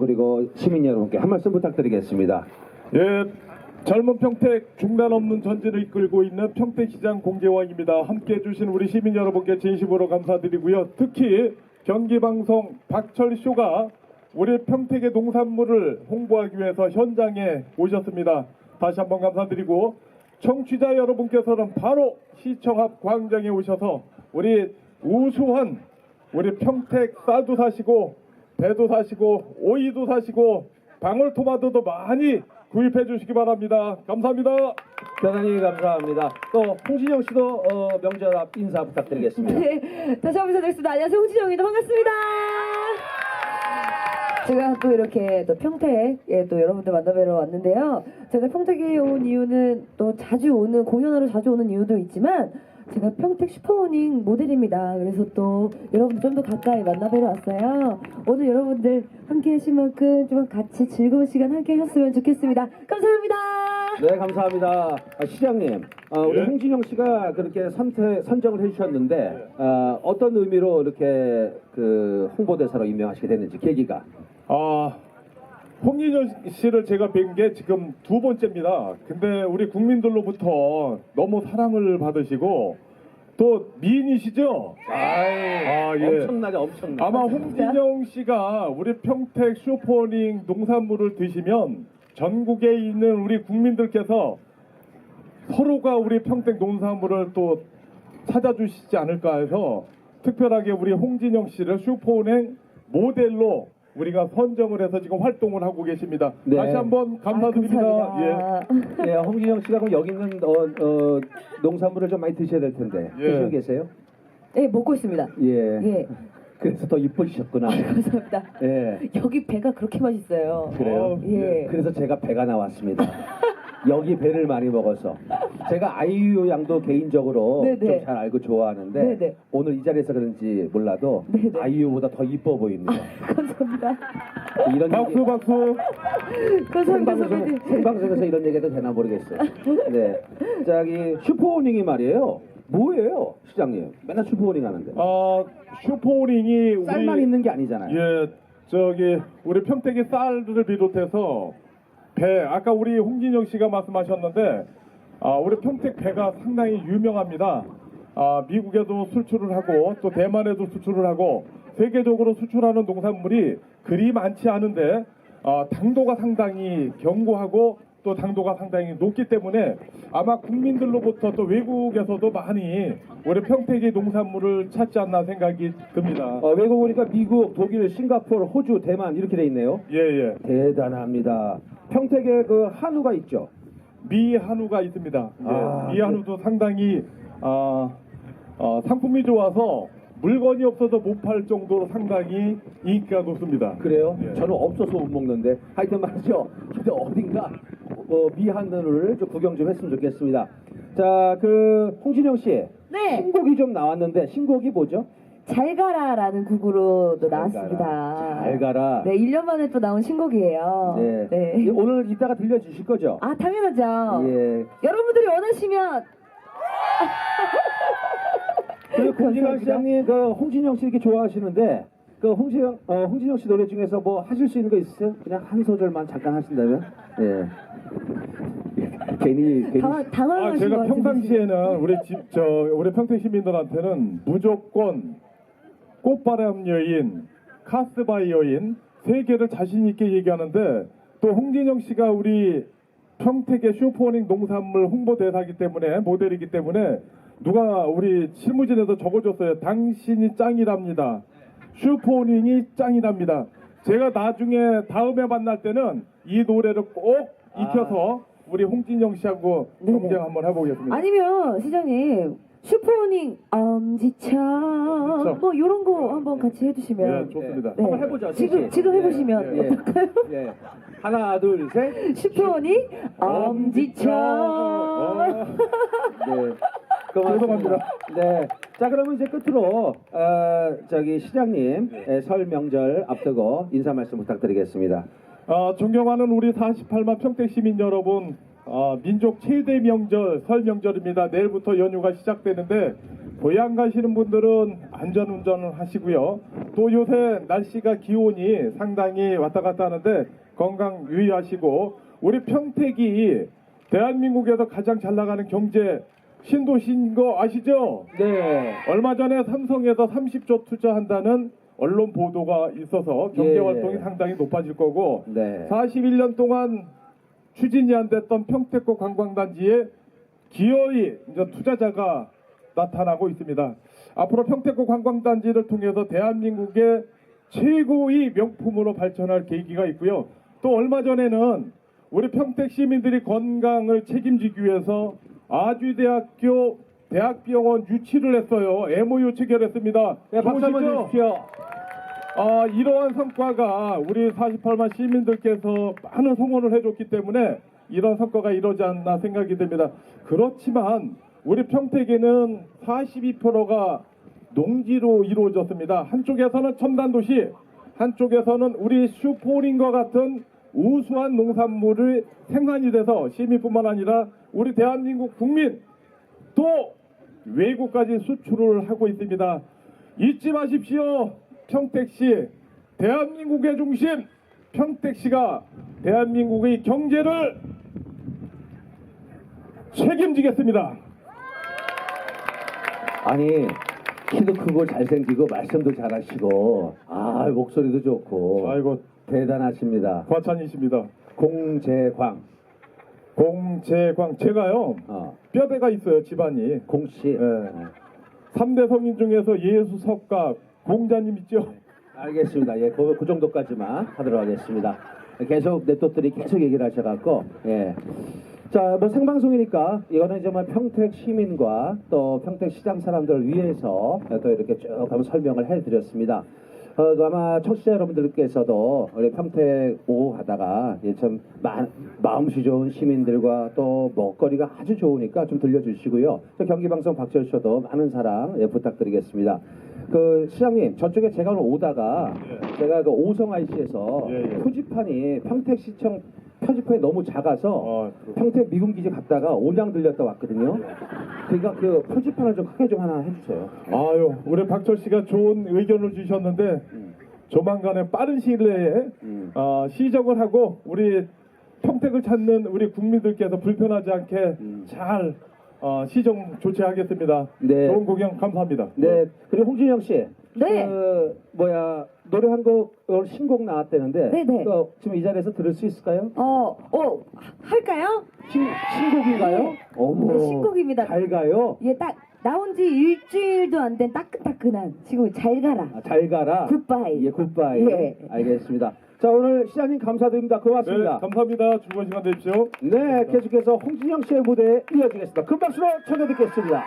그리고 시민 여러분께 한 말씀 부탁드리겠습니다. 예, 젊은 평택 중단 없는 전진을 이끌고 있는 평택시장 공개왕입니다. 함께 해 주신 우리 시민 여러분께 진심으로 감사드리고요. 특히 경기방송 박철쇼가 우리 평택의 농산물을 홍보하기 위해서 현장에 오셨습니다. 다시 한번 감사드리고 청취자 여러분께서는 바로 시청 앞 광장에 오셔서 우리 우수한 우리 평택 쌀도 사시고 배도 사시고 오이도 사시고 방울토마토도 많이 구입해 주시기 바랍니다. 감사합니다. 대단히 감사합니다. 또 홍진영 씨도 어, 명절 앞 인사 부탁드리겠습니다. 네, 다시 한번 인사드리겠습니다. 안녕하세요, 홍진영입니다. 반갑습니다. 제가 또 이렇게 또 평택에 또 여러분들 만나뵈러 왔는데요. 제가 평택에 온 이유는 또 자주 오는 공연하러 자주 오는 이유도 있지만 제가 평택 슈퍼모닝 모델입니다. 그래서 또 여러분 좀 더 가까이 만나뵈러 왔어요. 오늘 여러분들 함께 하신 만큼 좀 같이 즐거운 시간 함께 하셨으면 좋겠습니다. 감사합니다. 네, 감사합니다. 아, 시장님, 아, 우리 예. 홍진영 씨가 그렇게 선택, 선정을 해주셨는데 아, 어떤 의미로 이렇게 그 홍보대사로 임명하시게 됐는지 계기가 아, 홍진영 씨를 제가 뵌 게 지금 두 번째입니다. 근데 우리 국민들로부터 너무 사랑을 받으시고 또 미인이시죠? 아, 예. 엄청나게 엄청나게 아마 홍진영 씨가 우리 평택 슈퍼닝 농산물을 드시면 전국에 있는 우리 국민들께서 서로가 우리 평택 농산물을 또 찾아주시지 않을까 해서 특별하게 우리 홍진영 씨를 슈퍼은행 모델로 우리가 선정을 해서 지금 활동을 하고 계십니다. 네. 다시 한번 감사드립니다. 아, 예. 감사합니다. 예, 홍진영 씨가 그럼 여기 있는 어, 어, 농산물을 좀 많이 드셔야 될 텐데 예. 드시고 계세요? 네, 먹고 있습니다. 예. 예, 그래서 더 이쁘셨구나. 감사합니다. 예. 여기 배가 그렇게 맛있어요. 그래요? 어, 예. 그래서 제가 배가 나왔습니다. 여기 배를 많이 먹어서 제가 아이유 양도 개인적으로 네 네. 좀 잘 알고 좋아하는데 네 네. 오늘 이 자리에서 그런지 몰라도 네 네. 아이유보다 더 이뻐 보입니다. 감사합니다. 이런 박수 얘기, 박수. 감사합니다, 생방송, 선배님. 생방송에서 이런 얘기도 되나 모르겠어요. 네, 저기 슈퍼오닝이 말이에요. 뭐예요, 시장님? 맨날 슈퍼오닝 하는데 아 슈퍼닝이 우리 쌀만 있는 게 아니잖아요. 예, 저기 우리 평택의 쌀을 비롯해서 배 아까 우리 홍진영 씨가 말씀하셨는데 아, 우리 평택 배가 상당히 유명합니다. 아, 미국에도 수출을 하고 또 대만에도 수출을 하고 세계적으로 수출하는 농산물이 그리 많지 않은데 아, 당도가 상당히 견고하고 또 당도가 상당히 높기 때문에 아마 국민들로부터 또 외국에서도 많이 우리 평택의 농산물을 찾지 않나 생각이 듭니다. 어, 외국 보니까 미국, 독일, 싱가포르, 호주, 대만 이렇게 돼 있네요. 예, 예. 대단합니다. 평택에 그 한우가 있죠. 미한우가 있습니다. 예, 아, 미한우도 상당히 아, 어, 상품이 좋아서 물건이 없어서 못 팔 정도로 상당히 인기가 높습니다. 그래요? 예. 저는 없어서 못 먹는데 하여튼 말이죠. 근데 어딘가 어, 미한우를 좀 구경 좀 했으면 좋겠습니다. 자, 그 홍진영 씨 네, 신곡이 좀 나왔는데 신곡이 뭐죠? 잘 가라라는 곡으로 또잘 나왔습니다. 잘 가라. 네, 1년 만에 또 나온 신곡이에요. 네. 네. 이- 오늘 이따가 들려주실 거죠? 아, 당연하죠. 예. 여러분들이 원하시면 그리고 공진영. 시장님, 그 홍진영 씨 이렇게 좋아하시는데 그 홍진영, 어, 홍진영 씨 노래 중에서 뭐 하실 수 있는 거 있으세요? 그냥 한 소절만 잠깐 하신다면? 예. 괜히 괜히 당황, 아, 당황하신 제가 것 같은데. 평상시에는 우리 집, 저, 우리 평택 시민들한테는 무조건 꽃바람 여인, 카스바이 여인 세 개를 자신 있게 얘기하는데 또 홍진영 씨가 우리 평택의 슈퍼닝 농산물 홍보 대사기 때문에 모델이기 때문에 누가 우리 실무진에서 적어줬어요. 당신이 짱이랍니다. 슈퍼닝이 짱이랍니다. 제가 나중에 다음에 만날 때는 이 노래를 꼭 익혀서 우리 홍진영 씨하고 네네. 경쟁 한번 해보겠습니다. 아니면 시장님 슈퍼닝 엄지처럼 그쵸. 뭐 이런 거 한번 같이 해주시면 예, 좋습니다. 네. 한번 해보죠. 지금. 지금 해보시면 예, 예. 어떨까요? 예. 하나, 둘, 셋. 슈퍼닝 어, 엄지처럼 네. 고맙습니다. 네. 자, 그러면 이제 끝으로 어, 저기 시장님 예, 설 명절 앞두고 인사 말씀 부탁드리겠습니다. 어, 존경하는 우리 48만 평택 시민 여러분, 어, 민족 최대 명절 설 명절입니다. 내일부터 연휴가 시작되는데 고향 가시는 분들은 안전 운전을 하시고요. 또 요새 날씨가 기온이 상당히 왔다 갔다 하는데 건강 유의하시고 우리 평택이 대한민국에서 가장 잘 나가는 경제 신도시인 거 아시죠? 네. 얼마 전에 삼성에서 30조 투자한다는 언론 보도가 있어서 경제 예. 활동이 상당히 높아질 거고 네. 41년 동안 추진이 안 됐던 평택고 관광단지에 기어이 투자자가 나타나고 있습니다. 앞으로 평택고 관광단지를 통해서 대한민국의 최고의 명품으로 발전할 계기가 있고요. 또 얼마 전에는 우리 평택 시민들이 건강을 책임지기 위해서 아주대학교 대학병원 유치를 했어요. MOU 체결했습니다. 네, 박수 한번? 주십시오. 아, 이러한 성과가 우리 48만 시민들께서 많은 성원을 해줬기 때문에 이런 성과가 이러지 않나 생각이 됩니다. 그렇지만 우리 평택에는 42%가 농지로 이루어졌습니다. 한쪽에서는 첨단 도시, 한쪽에서는 우리 슈포린과 같은 우수한 농산물을 생산이 돼서 시민뿐만 아니라 우리 대한민국 국민 또 외국까지 수출을 하고 있습니다. 잊지 마십시오. 평택시 대한민국의 중심 평택시가 대한민국의 경제를 책임지겠습니다. 아니 키도 크고 잘생기고 말씀도 잘하시고 아 목소리도 좋고 아이고 대단하십니다. 과찬이십니다. 공재광 공재광 제가요 어, 뼈대가 있어요 집안이 공씨 예. 3대 성인 중에서 예수석가 공자님 있죠? 알겠습니다. 예, 그, 그 정도까지만 하도록 하겠습니다. 계속 넷또들이 계속 얘기를 하셔갖고 예. 자, 뭐 생방송이니까 이거는 정말 평택 시민과 또 평택 시장 사람들을 위해서 또 이렇게 쭉 한번 설명을 해드렸습니다. 어, 그 아마 청취자 여러분들께서도 우리 평택 오후 하다가 예, 참 마, 마음씨 좋은 시민들과 또 먹거리가 아주 좋으니까 좀 들려주시고요. 또 경기방송 박철쇼도 많은 사랑 예, 부탁드리겠습니다. 그 시장님 저쪽에 제가 오늘 오다가 예. 제가 그 오성 IC에서 예, 예. 표지판이 평택시청 표지판이 너무 작아서 아, 그- 평택 미군 기지 갔다가 온양 들렸다 왔거든요. 그러니까 그 표지판을 좀 크게 좀 하나 해주세요. 아유 우리 박철 씨가 좋은 의견을 주셨는데 음. 조만간에 빠른 시일 내에 음. 어, 시정을 하고 우리 평택을 찾는 우리 국민들께서 불편하지 않게 음. 잘 어, 시정 조치하겠습니다. 네. 좋은 구경 감사합니다. 네 그리고 홍진영 씨. 네. 그 뭐야 노래 한곡 오늘 신곡 나왔다는데. 네, 네. 그 지금 이 자리에서 들을 수 있을까요? 어, 어, 할까요? 신 신곡인가요? 어머. 네, 신곡입니다. 잘 가요. 이게 딱 나온 지 일주일도 안 된 따끈따끈한 지금 잘 가라. 아, 잘 가라. 굿바이. 예, 굿바이. 예. 알겠습니다. 자 오늘 시장님 감사드립니다. 네, 고맙습니다. 감사합니다. 즐거운 시간 되십시오. 네, 계속해서 홍진영 씨의 무대 이어지겠습니다. 큰 박수로 청해 듣겠습니다.